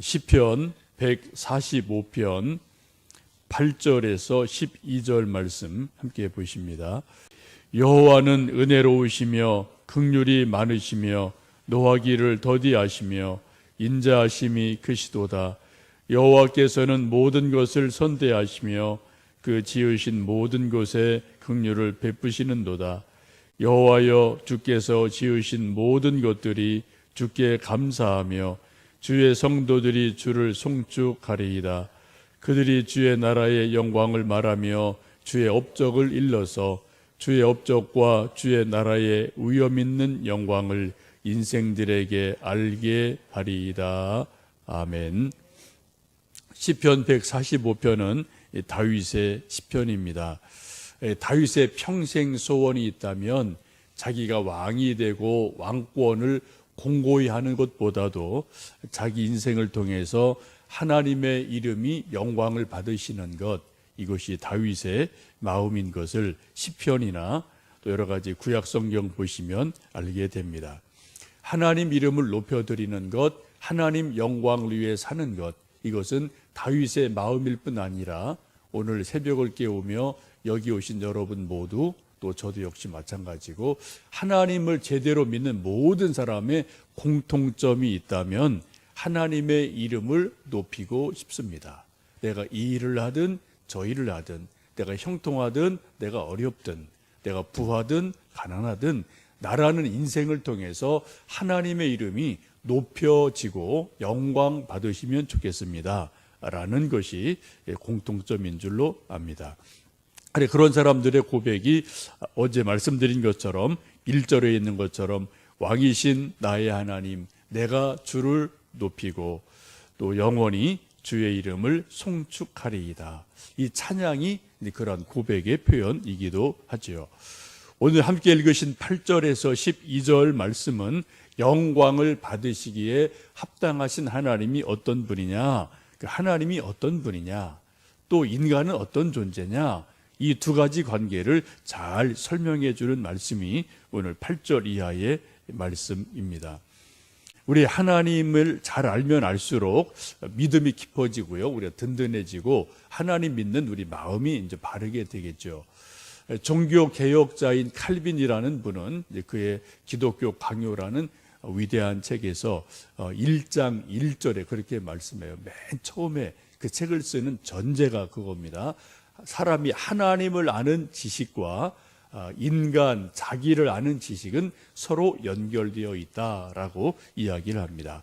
시편 145편 8절에서 12절 말씀 함께 보십니다. 여호와는 은혜로우시며 극률이 많으시며 노하기를 더디하시며 인자하심이 크시도다. 여호와께서는 모든 것을 선대하시며 그 지으신 모든 곳에 극률을 베푸시는도다. 여호와여 주께서 지으신 모든 것들이 주께 감사하며 주의 성도들이 주를 송축하리이다. 그들이 주의 나라의 영광을 말하며 주의 업적을 일러서 주의 업적과 주의 나라의 위엄 있는 영광을 인생들에게 알게 하리이다. 아멘. 시편 145편은 다윗의 시편입니다. 다윗의 평생 소원이 있다면 자기가 왕이 되고 왕권을 공고히 하는 것보다도 자기 인생을 통해서 하나님의 이름이 영광을 받으시는 것 이것이 다윗의 마음인 것을 시편이나 또 여러 가지 구약 성경 보시면 알게 됩니다. 하나님 이름을 높여 드리는 것, 하나님 영광을 위해 사는 것 이것은 다윗의 마음일 뿐 아니라 오늘 새벽을 깨우며 여기 오신 여러분 모두 또 저도 역시 마찬가지고 하나님을 제대로 믿는 모든 사람의 공통점이 있다면 하나님의 이름을 높이고 싶습니다. 내가 이 일을 하든 저 일을 하든 내가 형통하든 내가 어렵든 내가 부하든 가난하든 나라는 인생을 통해서 하나님의 이름이 높여지고 영광 받으시면 좋겠습니다. 라는 것이 공통점인 줄로 압니다. 아니, 그런 사람들의 고백이 어제 말씀드린 것처럼 1절에 있는 것처럼 왕이신 나의 하나님, 내가 주를 높이고 또 영원히 주의 이름을 송축하리이다. 이 찬양이 그런 고백의 표현이기도 하지요. 오늘 함께 읽으신 8절에서 12절 말씀은 영광을 받으시기에 합당하신 하나님이 어떤 분이냐, 그 하나님이 어떤 분이냐, 또 인간은 어떤 존재냐, 이 두 가지 관계를 잘 설명해 주는 말씀이 오늘 8절 이하의 말씀입니다. 우리 하나님을 잘 알면 알수록 믿음이 깊어지고요. 우리가 든든해지고 하나님 믿는 우리 마음이 이제 바르게 되겠죠. 종교 개혁자인 칼빈이라는 분은 그의 기독교 강요라는 위대한 책에서 1장 1절에 그렇게 말씀해요. 맨 처음에 그 책을 쓰는 전제가 그겁니다. 사람이 하나님을 아는 지식과 인간 자기를 아는 지식은 서로 연결되어 있다라고 이야기를 합니다.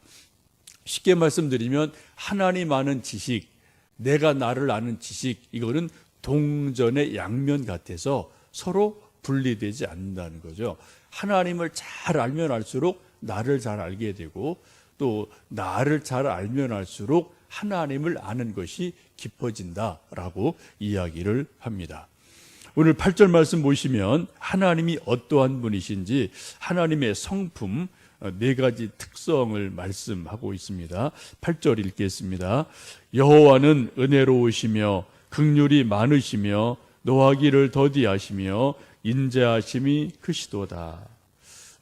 쉽게 말씀드리면 하나님 아는 지식, 내가 나를 아는 지식 이거는 동전의 양면 같아서 서로 분리되지 않는다는 거죠. 하나님을 잘 알면 알수록 나를 잘 알게 되고 또 나를 잘 알면 알수록 하나님을 아는 것이 깊어진다라고 이야기를 합니다. 오늘 8절 말씀 보시면 하나님이 어떠한 분이신지 하나님의 성품 네 가지 특성을 말씀하고 있습니다. 8절 읽겠습니다. 여호와는 은혜로우시며 극률이 많으시며 노하기를 더디하시며 인자하심이 크시도다.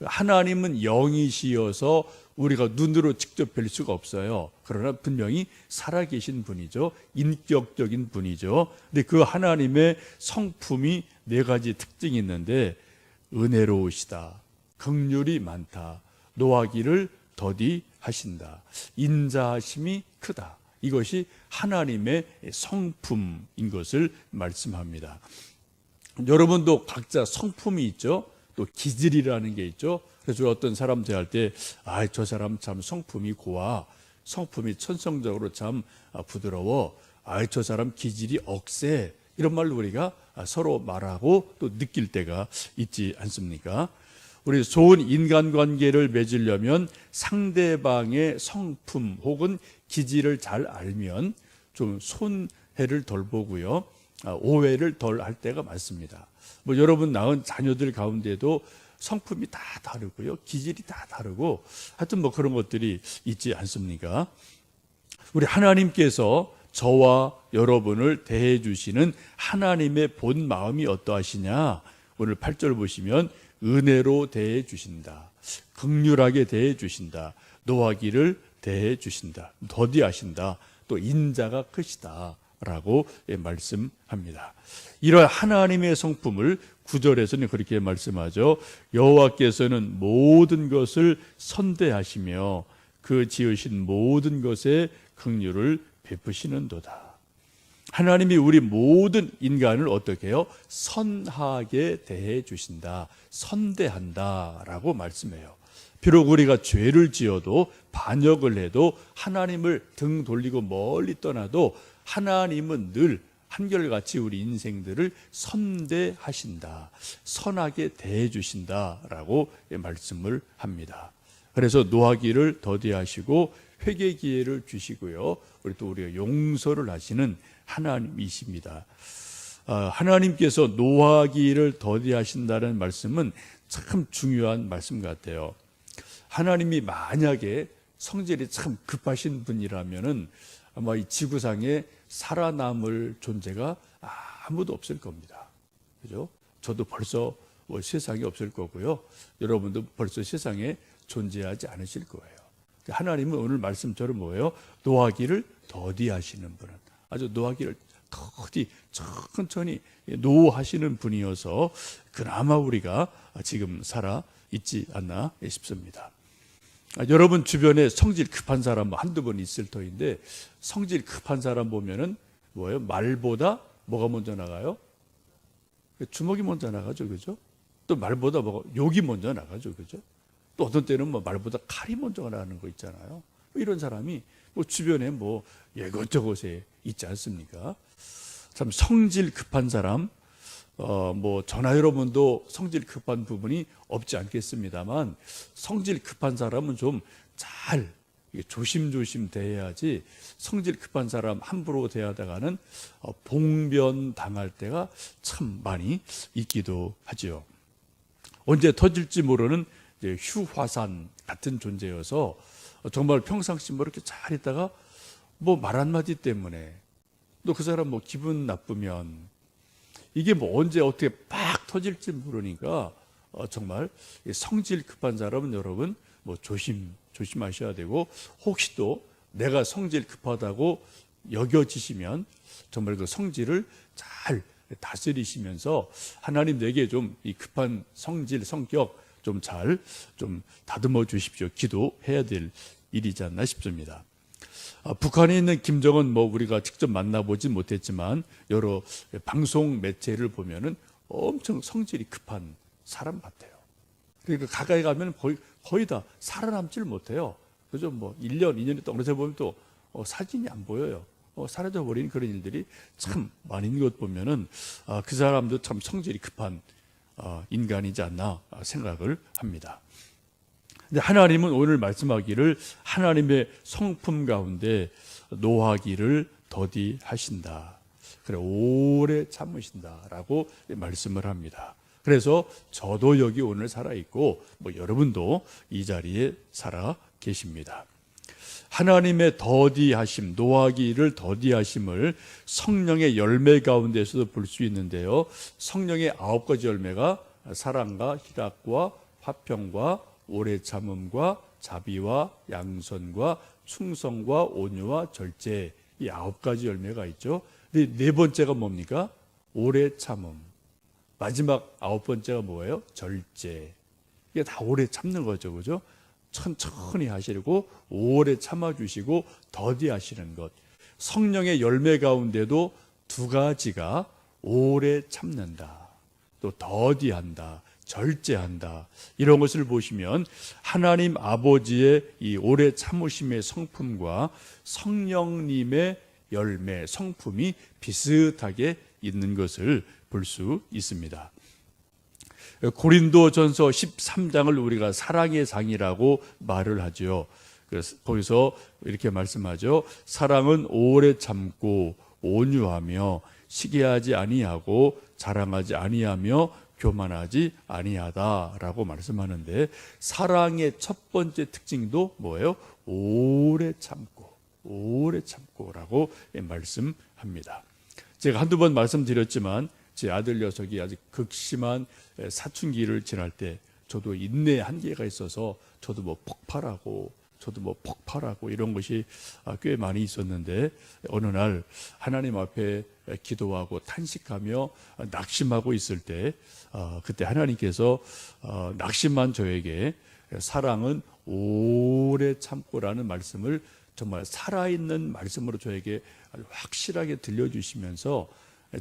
하나님은 영이시여서 우리가 눈으로 직접 뵐 수가 없어요. 그러나 분명히 살아계신 분이죠. 인격적인 분이죠. 근데 그 하나님의 성품이 네 가지 특징이 있는데 은혜로우시다. 극률이 많다. 노하기를 더디 하신다. 인자하심이 크다. 이것이 하나님의 성품인 것을 말씀합니다. 여러분도 각자 성품이 있죠. 또 기질이라는 게 있죠. 그래서 어떤 사람 대할 때, 아, 저 사람 참 성품이 고와, 성품이 천성적으로 참 부드러워, 아, 저 사람 기질이 억세, 이런 말로 우리가 서로 말하고 또 느낄 때가 있지 않습니까? 우리 좋은 인간관계를 맺으려면 상대방의 성품 혹은 기질을 잘 알면 좀 손해를 덜 보고요. 오해를 덜 할 때가 많습니다. 뭐 여러분 낳은 자녀들 가운데도 성품이 다 다르고요. 기질이 다 다르고 하여튼 뭐 그런 것들이 있지 않습니까? 우리 하나님께서 저와 여러분을 대해 주시는 하나님의 본 마음이 어떠하시냐? 오늘 8절 보시면 은혜로 대해 주신다. 극률하게 대해 주신다. 노하기를 대해 주신다. 더디하신다. 또 인자가 크시다 라고 예, 말씀합니다. 이런 하나님의 성품을 구절에서는 그렇게 말씀하죠. 여호와께서는 모든 것을 선대하시며 그 지으신 모든 것에 긍휼을 베푸시는도다. 하나님이 우리 모든 인간을 어떻게 해요? 선하게 대해 주신다. 선대한다라고 말씀해요. 비록 우리가 죄를 지어도 반역을 해도 하나님을 등 돌리고 멀리 떠나도 하나님은 늘 한결같이 우리 인생들을 선대하신다. 선하게 대해 주신다라고 말씀을 합니다. 그래서 노하기를 더디하시고 회개 기회를 주시고요. 우리 또 우리가 용서를 하시는 하나님이십니다. 아, 하나님께서 노하기를 더디하신다는 말씀은 참 중요한 말씀 같아요. 하나님이 만약에 성질이 참 급하신 분이라면은 아마 이 지구상에 살아남을 존재가 아무도 없을 겁니다. 그죠? 저도 벌써 뭐 세상에 없을 거고요. 여러분도 벌써 세상에 존재하지 않으실 거예요. 하나님은 오늘 말씀처럼 뭐예요? 노하기를 더디하시는 분은 아주 노하기를 더디 천천히 노하시는 분이어서 그나마 우리가 지금 살아 있지 않나 싶습니다. 아, 여러분 주변에 성질 급한 사람 뭐 한두 번 있을 터인데 성질 급한 사람 보면은 뭐예요? 말보다 뭐가 먼저 나가요? 주먹이 먼저 나가죠, 그죠? 또 말보다 뭐가 욕이 먼저 나가죠, 그죠? 또 어떤 때는 뭐 말보다 칼이 먼저 나가는 거 있잖아요. 뭐 이런 사람이 뭐 주변에 뭐 이것저것에 있지 않습니까? 참 성질 급한 사람, 어, 뭐, 전화 여러분도 성질 급한 부분이 없지 않겠습니다만, 성질 급한 사람은 좀 잘 조심조심 대해야지, 성질 급한 사람 함부로 대하다가는 어, 봉변 당할 때가 참 많이 있기도 하지요. 언제 터질지 모르는 휴화산 같은 존재여서 정말 평상시 뭐 이렇게 잘 있다가 뭐 말 한마디 때문에 또 그 사람 뭐 기분 나쁘면 이게 뭐 언제 어떻게 팍 터질지 모르니까 어, 정말 성질 급한 사람은 여러분 뭐 조심 조심하셔야 되고 혹시 또 내가 성질 급하다고 여겨지시면 정말 그 성질을 잘 다스리시면서 하나님 내게 좀 이 급한 성질 성격 좀 잘좀 좀 다듬어 주십시오. 기도해야 될 일이지 않나 싶습니다. 아, 북한에 있는 김정은 뭐 우리가 직접 만나보진 못했지만 여러 방송 매체를 보면은 엄청 성질이 급한 사람 같아요. 그러니까 가까이 가면 거의, 거의 다 살아남지를 못해요. 그죠? 뭐 1년, 2년이 떨어져 보면 또 어, 사진이 안 보여요. 어, 사라져 버리는 그런 일들이 참 있는 것 보면은 아, 그 사람도 참 성질이 급한 어, 인간이지 않나 생각을 합니다. 근데 하나님은 오늘 말씀하기를 하나님의 성품 가운데 노하기를 더디 하신다. 그래 오래 참으신다라고 말씀을 합니다. 그래서 저도 여기 오늘 살아 있고 뭐 여러분도 이 자리에 살아 계십니다. 하나님의 더디하심, 노하기를 더디하심을 성령의 열매 가운데서도 볼 수 있는데요. 성령의 아홉 가지 열매가 사랑과 희락과 화평과 오래 참음과 자비와 양선과 충성과 온유와 절제 이 아홉 가지 열매가 있죠. 근데 네 번째가 뭡니까? 오래 참음. 마지막 아홉 번째가 뭐예요? 절제. 이게 다 오래 참는 거죠. 그죠? 천천히 하시고 오래 참아 주시고 더디 하시는 것. 성령의 열매 가운데도 두 가지가 오래 참는다. 또 더디한다. 절제한다. 이런 것을 보시면 하나님 아버지의 이 오래 참으심의 성품과 성령님의 열매, 성품이 비슷하게 있는 것을 볼 수 있습니다. 고린도 전서 13장을 우리가 사랑의 장이라고 말을 하죠. 그래서 거기서 이렇게 말씀하죠. 사랑은 오래 참고 온유하며 시기하지 아니하고 자랑하지 아니하며 교만하지 아니하다라고 말씀하는데 사랑의 첫 번째 특징도 뭐예요? 오래 참고 오래 참고라고 말씀합니다. 제가 한두 번 말씀드렸지만 제 아들 녀석이 아직 극심한 사춘기를 지날 때 저도 인내 한계가 있어서 저도 뭐 폭발하고 저도 뭐 폭발하고 이런 것이 아, 꽤 많이 있었는데 어느 날 하나님 앞에 기도하고 탄식하며 낙심하고 있을 때 어, 그때 하나님께서 어, 낙심한 저에게 사랑은 오래 참고라는 말씀을 정말 살아있는 말씀으로 저에게 확실하게 들려주시면서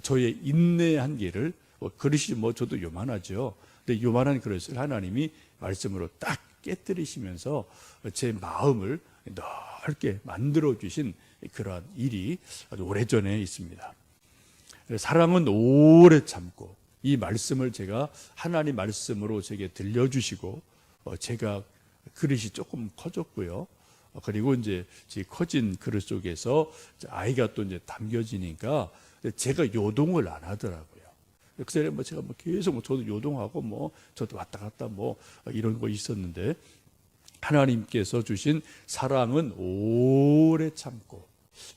저의 인내 한계를 뭐 그릇이 뭐 저도 요만하죠. 근데 요만한 그릇을 하나님이 말씀으로 딱 깨뜨리시면서 제 마음을 넓게 만들어 주신 그러한 일이 오래전에 있습니다. 사랑은 오래 참고 이 말씀을 제가 하나님 말씀으로 제게 들려주시고 어, 제가 그릇이 조금 커졌고요. 어, 그리고 이제 제 커진 그릇 속에서 아이가 또 이제 담겨지니까 제가 요동을 안 하더라고요. 그전에 뭐 제가 뭐 계속 뭐 저도 요동하고 뭐 저도 왔다 갔다 뭐 이런 거 있었는데 하나님께서 주신 사랑은 오래 참고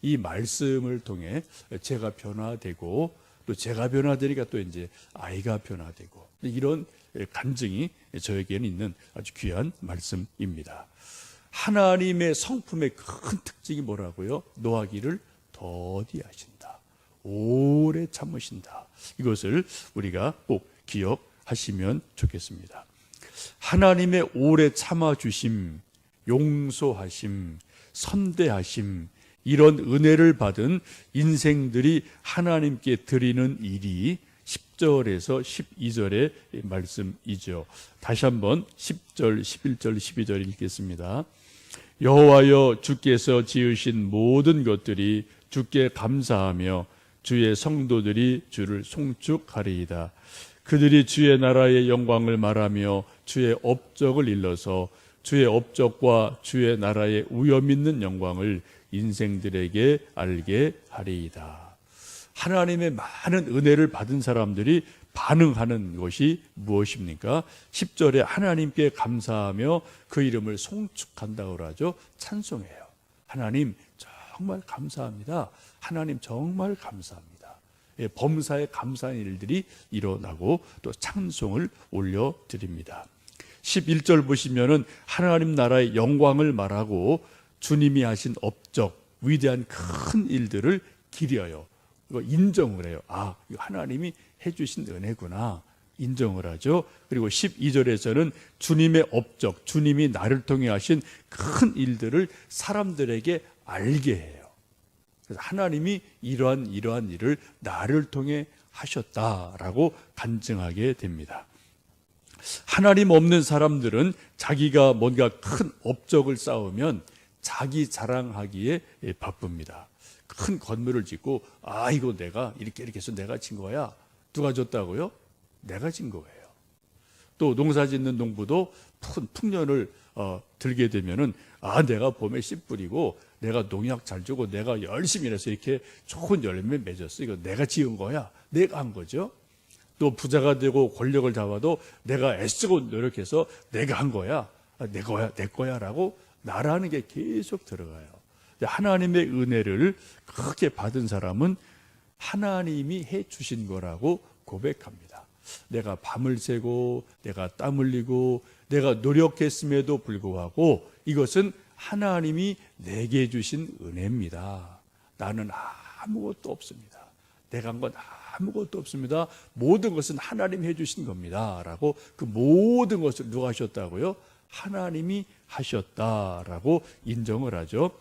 이 말씀을 통해 제가 변화되고 또 제가 변화되니까 또 이제 아이가 변화되고 이런 간증이 저에게는 있는 아주 귀한 말씀입니다. 하나님의 성품의 큰 특징이 뭐라고요? 노하기를 더디하신다. 오래 참으신다. 이것을 우리가 꼭 기억하시면 좋겠습니다. 하나님의 오래 참아주심, 용서하심, 선대하심, 이런 은혜를 받은 인생들이 하나님께 드리는 일이 10절에서 12절의 말씀이죠. 다시 한번 10절, 11절, 12절 읽겠습니다. 여호와여 주께서 지으신 모든 것들이 주께 감사하며 주의 성도들이 주를 송축하리이다. 그들이 주의 나라의 영광을 말하며 주의 업적을 일러서 주의 업적과 주의 나라의 우염 있는 영광을 인생들에게 알게 하리이다. 하나님의 많은 은혜를 받은 사람들이 반응하는 것이 무엇입니까? 10절에 하나님께 감사하며 그 이름을 송축한다고 하죠. 찬송해요. 하나님 정말 감사합니다. 하나님 정말 감사합니다. 예, 범사에 감사한 일들이 일어나고 또 찬송을 올려 드립니다. 11절 보시면은 하나님 나라의 영광을 말하고 주님이 하신 업적, 위대한 큰 일들을 기려요. 이거 인정을 해요. 아, 하나님이 해주신 은혜구나. 인정을 하죠. 그리고 12절에서는 주님의 업적, 주님이 나를 통해 하신 큰 일들을 사람들에게 알게 해요. 그래서 하나님이 이러한 이러한 일을 나를 통해 하셨다라고 간증하게 됩니다. 하나님 없는 사람들은 자기가 뭔가 큰 업적을 쌓으면 자기 자랑하기에 바쁩니다. 큰 건물을 짓고 아 이거 내가 이렇게 이렇게 해서 내가 진 거야. 누가 줬다고요? 내가 진 거예요. 또 농사 짓는 농부도 큰 풍년을 어, 들게 되면은 아 내가 봄에 씨 뿌리고 내가 농약 잘 주고 내가 열심히 해서 이렇게 좋은 열매 맺었어. 이거 내가 지은 거야. 내가 한 거죠. 또 부자가 되고 권력을 잡아도 내가 애쓰고 노력해서 내가 한 거야. 아, 내 거야, 내 거야라고 나라는 게 계속 들어가요. 하나님의 은혜를 크게 받은 사람은 하나님이 해 주신 거라고 고백합니다. 내가 밤을 새고 내가 땀 흘리고 내가 노력했음에도 불구하고 이것은 하나님이 내게 주신 은혜입니다. 나는 아무것도 없습니다. 내가 한 건 아무것도 없습니다. 모든 것은 하나님 해주신 겁니다. 라고 그 모든 것을 누가 하셨다고요? 하나님이 하셨다라고 인정을 하죠.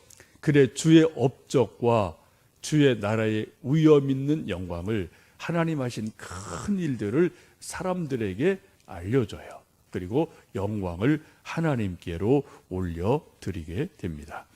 그래 주의 업적과 주의 나라의 위엄 있는 영광을 하나님 하신 큰 일들을 사람들에게 알려줘요. 그리고 영광을 하나님께로 올려드리게 됩니다.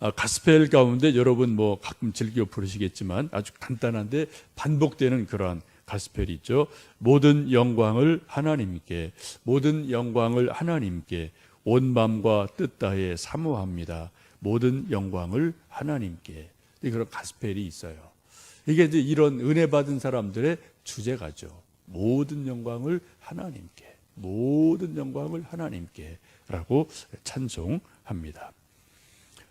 아, 가스펠 가운데 여러분 뭐 가끔 즐겨 부르시겠지만 아주 간단한데 반복되는 그러한 가스펠이 있죠. 모든 영광을 하나님께, 모든 영광을 하나님께 온 마음과 뜻 다해 사모합니다. 모든 영광을 하나님께. 그런 가스펠이 있어요. 이게 이제 이런 은혜 받은 사람들의 주제가죠. 모든 영광을 하나님께, 모든 영광을 하나님께라고 찬송합니다.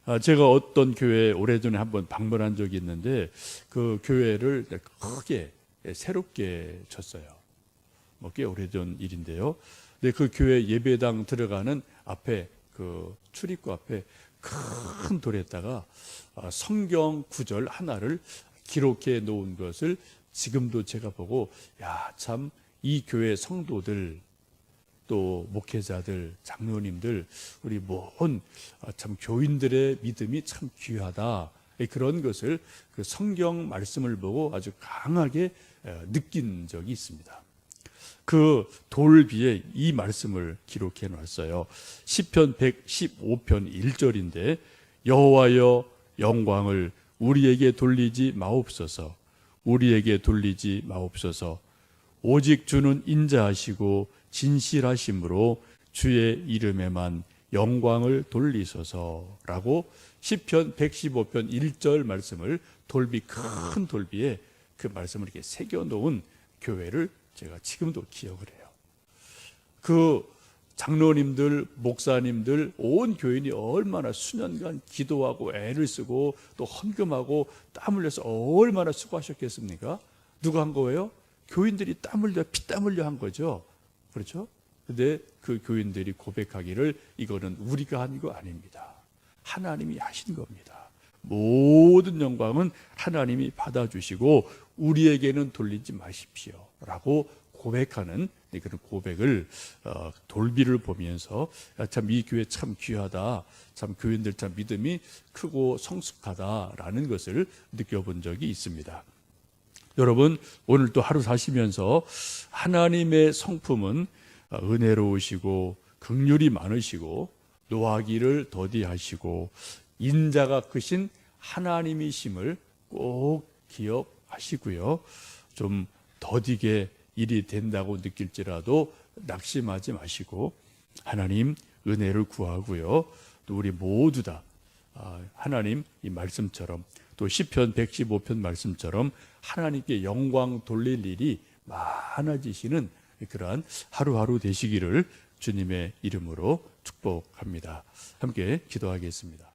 아, 제가 어떤 교회에 오래전에 한번 방문한 적이 있는데 그 교회를 크게 새롭게 쳤어요. 뭐 꽤 오래전 일인데요. 근데 그 교회 예배당 들어가는 앞에 그 출입구 앞에 큰 돌에다가 아, 성경 구절 하나를 기록해 놓은 것을 지금도 제가 보고 야 참 이 교회 성도들 또 목회자들, 장로님들, 우리 모든 아, 참 교인들의 믿음이 참 귀하다. 그런 것을 그 성경 말씀을 보고 아주 강하게 어, 느낀 적이 있습니다. 그 돌비에 이 말씀을 기록해 놨어요. 시편 115편 1절인데 여호와여 영광을 우리에게 돌리지 마옵소서. 우리에게 돌리지 마옵소서. 오직 주는 인자하시고 진실하심으로 주의 이름에만 영광을 돌리소서라고 시편 115편 1절 말씀을 돌비 큰 돌비에 그 말씀을 이렇게 새겨 놓은 교회를 제가 지금도 기억을 해요. 그 장로님들, 목사님들, 온 교인이 얼마나 수년간 기도하고 애를 쓰고 또 헌금하고 땀 흘려서 얼마나 수고하셨겠습니까? 누가 한 거예요? 교인들이 땀 흘려 피땀 흘려 한 거죠. 그렇죠? 근데 그 교인들이 고백하기를 이거는 우리가 한 거 아닙니다. 하나님이 하신 겁니다. 모든 영광은 하나님이 받아주시고 우리에게는 돌리지 마십시오. 라고 고백하는 그런 고백을 어, 돌비를 보면서 참 이 교회 참 귀하다. 참 교인들 참 믿음이 크고 성숙하다라는 것을 느껴본 적이 있습니다. 여러분 오늘 또 하루 사시면서 하나님의 성품은 은혜로우시고 극률이 많으시고 노하기를 더디하시고 인자가 크신 하나님이심을 꼭 기억하시고요. 좀 더디게 일이 된다고 느낄지라도 낙심하지 마시고 하나님 은혜를 구하고요. 또 우리 모두 다 아, 하나님 이 말씀처럼 또 시편 115편 말씀처럼 하나님께 영광 돌릴 일이 많아지시는 그러한 하루하루 되시기를 주님의 이름으로 축복합니다. 함께 기도하겠습니다.